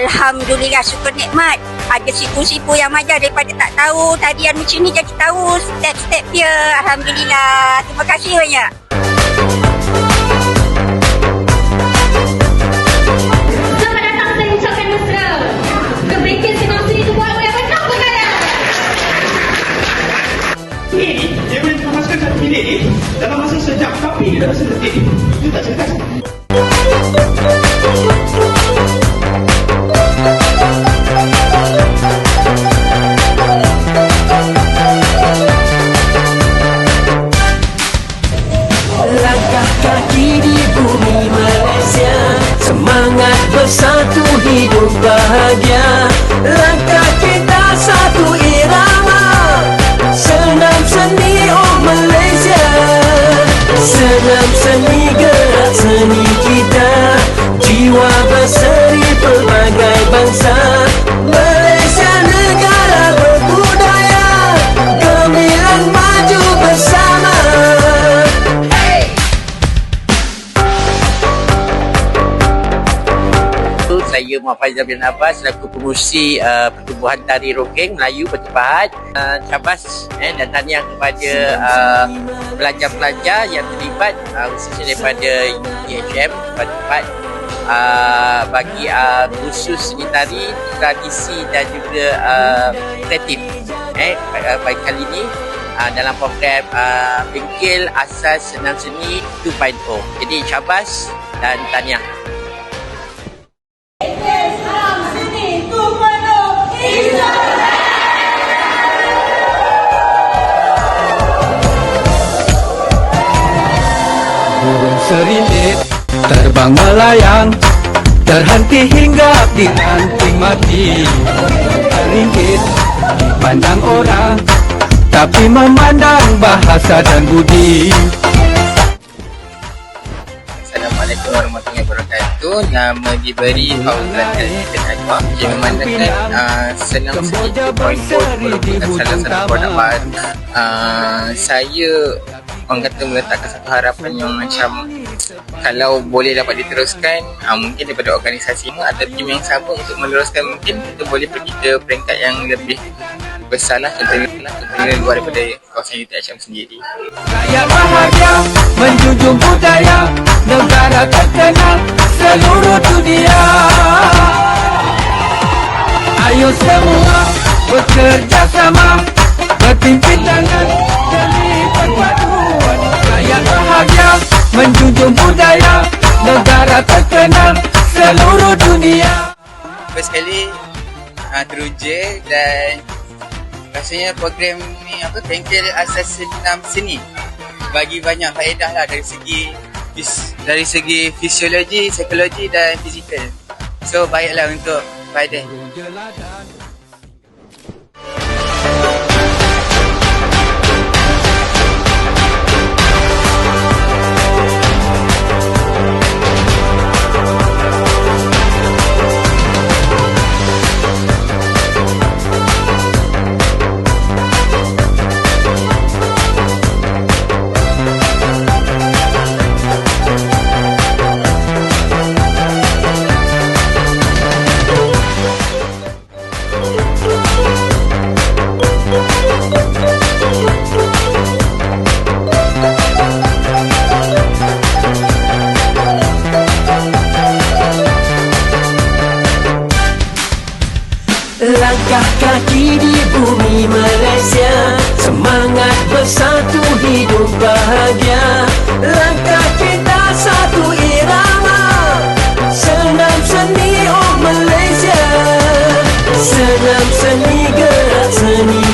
Alhamdulillah syukur nikmat. Ada sipu-sipu yang majar daripada tak tahu tarian macam ni jadi tahu step-step dia. Alhamdulillah. Terima kasih banyak. Dia boleh memasukkan satu minit ni dalam masa sejam. Tapi dia dah rasa detik. Dia tak cerdas. Hidup bahagia. Langkah Saya Muhammad Faizal bin Abbas selaku pengurusi uh, pertubuhan tari Rogeng Melayu Bertepahat. Uh, cabas eh, dan tahniah kepada uh, pelajar-pelajar yang terlibat uh, khususnya daripada UHM Bertepahat uh, bagi uh, khusus seni tari, tradisi dan juga uh, kreatif. Eh, uh, bagi kali ini uh, dalam program uh, Bengkel Asas Senam Seni 2.0. Jadi cabas dan tahniah. Burung serinit terbang melayang Terhenti hingga di ranting mati Teringkit pandang orang Tapi memandang bahasa dan budi Assalamualaikum warahmatullahi wabarakatuh. Nama diberi Fauzan Al-Fiqh Ajwa. Ia memandangkan uh, senam seni 2.0 merupakan salah satu produk baru. Uh, saya orang kata meletakkan satu harapan yang macam kalau boleh dapat diteruskan uh, mungkin daripada organisasi ini ada tim yang sama untuk meneruskan mungkin kita boleh pergi ke peringkat yang lebih besar lah contohnya, contohnya luar daripada kawasan UTHM sendiri. Rakyat bahagia menjunjung budaya Negara terkenal seluruh dunia Ayo semua bekerja seluruh dunia first kali uh, teruja dan rasanya program ni apa bengkel asas senam seni bagi banyak faedah lah dari segi dari segi fisiologi, psikologi dan fizikal. So baiklah untuk badan. Langkah kaki di bumi Malaysia. Semangat bersatu hidup bahagia. Langkah kita satu irama. Senam seni oh Malaysia. Senam seni gerak seni.